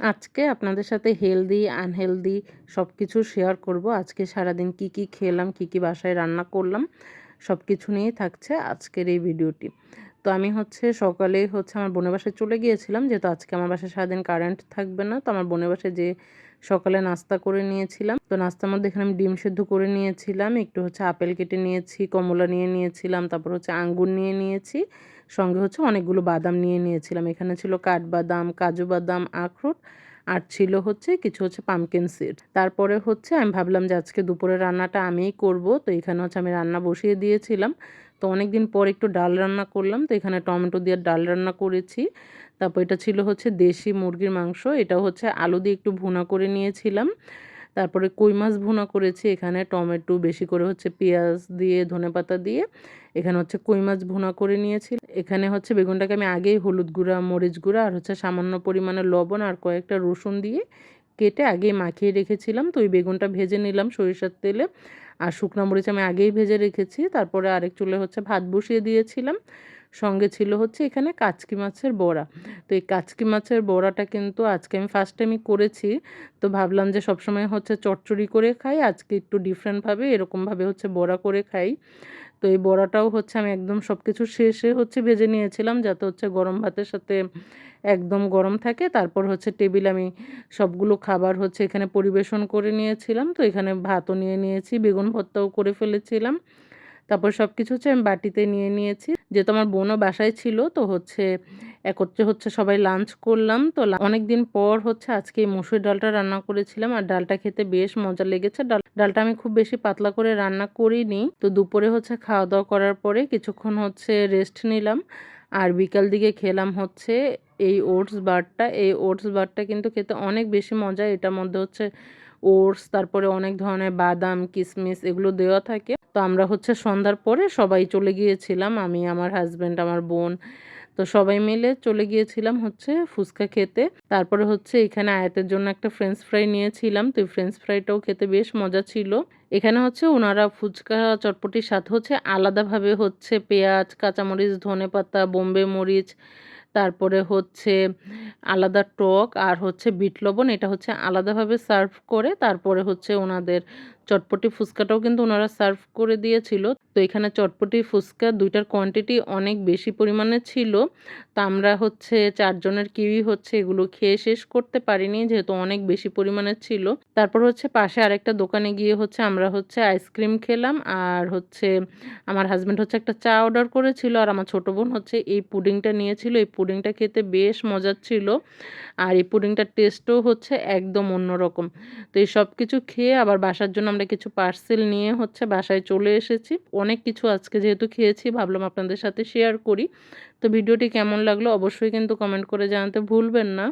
আজকে আপনাদের সাথে হেলদি আনহেলদি সব কিছু শেয়ার করব। আজকে সারাদিন কি কি খেলাম, কি কি বাসায় রান্না করলাম সব কিছু নিয়েই থাকছে আজকের এই ভিডিওটি তো আমি হচ্ছে সকালে হচ্ছে আমার বোনের বাসায় চলে গিয়েছিলাম, যেহেতু আজকে আমার বাসায় সারাদিন কারেন্ট থাকবে না, তো আমার বোনের বাসায় যে সকালে নাস্তা করে নিয়েছিলাম। তো নাস্তার মধ্যে এখানে আমি ডিম সেদ্ধ করে নিয়েছিলাম। একটু হচ্ছে আপেল কেটে নিয়েছি, কমলা নিয়ে নিয়েছিলাম, তারপর হচ্ছে আঙ্গুর নিয়ে নিয়েছি, সঙ্গে হচ্ছে অনেকগুলো বাদাম নিয়ে নিয়েছিলাম। এখানে ছিল কাঠবাদাম, কাজু বাদাম, আখরোট, আর ছিল হচ্ছে কিছু হচ্ছে পামকিন সিড তারপরে হচ্ছে আমি ভাবলাম যে আজকে দুপুরে রান্নাটা আমিই করব। তো এখানে হচ্ছে আমি রান্না বসিয়ে দিয়েছিলাম। তো অনেক দিন পর একটু ডাল রান্না করলাম, তো এখানে টমেটো দিয়ে ডাল রান্না করেছি। তারপর এটা ছিল হচ্ছে দেশি মুরগির মাংস এটা হচ্ছে আলু দিয়ে একটু ভুনা করে নিয়েছিলাম। তারপরে কই মাছ ভুনা করেছি, এখানে টমেটো, বেশি করে হচ্ছে পেঁয়াজ দিয়ে ধনেপাতা দিয়ে, এখানে হচ্ছে কই মাছ ভুনা করে নিয়েছি। এখানে হচ্ছে বেগুনটাকে আমি আগেই হলুদ গুঁড়া, মরিচ গুঁড়া আর হচ্ছে সামান্য পরিমাণে লবণ আর কয়েকটা রসুন দিয়ে কেটে আগেই মাখিয়ে রেখেছিলাম। তো ওই বেগুনটা ভেজে নিলাম সরিষার তেলে। আর শুকনো মরিচ আমি আগেই ভেজে রেখেছি। তারপরে আরেক চুলে হচ্ছে ভাত বসিয়ে দিয়েছিলাম। সঙ্গে ছিল হচ্ছে এখানে কাচকি মাছের বড়া। তো এই কাচকি মাছের বড়াটা কিন্তু আজকে আমি ফার্স্ট টাইমই করেছি। তো ভাবলাম যে সবসময় হচ্ছে চটচড়ি করে খাই। আজকে একটু ডিফারেন্টভাবে এরকমভাবে হচ্ছে বড়া করে খাই। তো এই বড়াটাও হচ্ছে আমি একদম সব কিছু শেষে হচ্ছে ভেজে নিয়েছিলাম যাতে হচ্ছে গরম ভাতের সাথে একদম গরম থাকে। তারপর হচ্ছে টেবিল আমি সবগুলো খাবার হচ্ছে এখানে পরিবেশন করে নিয়েছিলাম। তো এখানে ভাতও নিয়ে নিয়েছি, বেগুন ভর্তাও করে ফেলেছিলাম। তারপর সব কিছু হচ্ছে আমি বাটিতে নিয়ে নিয়েছি। যেহেতু আমার বোনও বাসায় ছিল, তো হচ্ছে একত্রে হচ্ছে সবাই লাঞ্চ করলাম। তো অনেক দিন পর হচ্ছে আজকে এই মুসুর ডালটা রান্না করেছিলাম। আর ডালটা খেতে বেশ মজা লেগেছে। ডাল ডালটা আমি খুব বেশি পাতলা করে রান্না করিনি। তো দুপুরে হচ্ছে খাওয়া দাওয়া করার পরে কিছুক্ষণ হচ্ছে রেস্ট নিলাম। আর বিকাল দিকে খেলাম হচ্ছে এই ওটস বারটা। এই ওটস বারটা কিন্তু খেতে অনেক বেশি মজা। এটার মধ্যে হচ্ছে ওটস, তারপরে অনেক ধরনের বাদাম কিশমিশ এগুলো দেওয়া থাকে। তো আমরা হচ্ছে সন্ধ্যার পরে সবাই চলে গিয়েছিলাম, আমি, আমার হাজব্যান্ড আমার বোন। তো সবাই মিলে চলে গিয়েছিলাম হচ্ছে ফুচকা খেতে। তারপরে হচ্ছে এখানে আয়াতের জন্য একটা ফ্রেঞ্চ ফ্রাই নিয়েছিলাম, তো ফ্রেঞ্চ ফ্রাইটাও খেতে বেশ মজা ছিল। এখানে হচ্ছে ওনারা ফুচকা চটপটির সাথে হচ্ছে আলাদাভাবে হচ্ছে পেঁয়াজ, কাঁচামরিচ ধনে পাতা বোম্বে মরিচ তারপরে হচ্ছে আলাদা টক আর হচ্ছে বিট লবণ, এটা হচ্ছে আলাদাভাবে সার্ভ করে তারপরে হচ্ছে ওনাদের চটপটি ফুচকাটাও কিন্তু ওনারা সার্ভ করে দিয়েছিল। তো এখানে চটপটি ফুচকা দুইটার কোয়ান্টিটি অনেক বেশি পরিমাণে ছিল। তো আমরা হচ্ছে চারজনের কিউই হচ্ছে এগুলো খেয়ে শেষ করতে পারিনি, যেহেতু অনেক বেশি পরিমাণে ছিল। তারপর হচ্ছে পাশে আরেকটা দোকানে গিয়ে হচ্ছে আমরা হচ্ছে আইসক্রিম খেলাম আর হচ্ছে আমার হাজব্যান্ড হচ্ছে একটা চা অর্ডার করেছিল আর আমার ছোটো বোন হচ্ছে এই পুডিংটা নিয়েছিল। এই পুডিংটা খেতে বেশ মজার ছিল আর এই পুডিংটার টেস্টও হচ্ছে একদম অন্যরকম। তো এই সব কিছু খেয়ে আবার বাসার জন্য আমরা কিছু পার্সেল নিয়ে হচ্ছে বাসায় চলে এসেছি। অনেক কিছু আজকে যেহেতু খেয়েছি, ভাবলাম আপনাদের সাথে শেয়ার করি। তো ভিডিওটি কেমন লাগল অবশ্যই কিন্তু কমেন্ট করে জানাতে ভুলবেন না।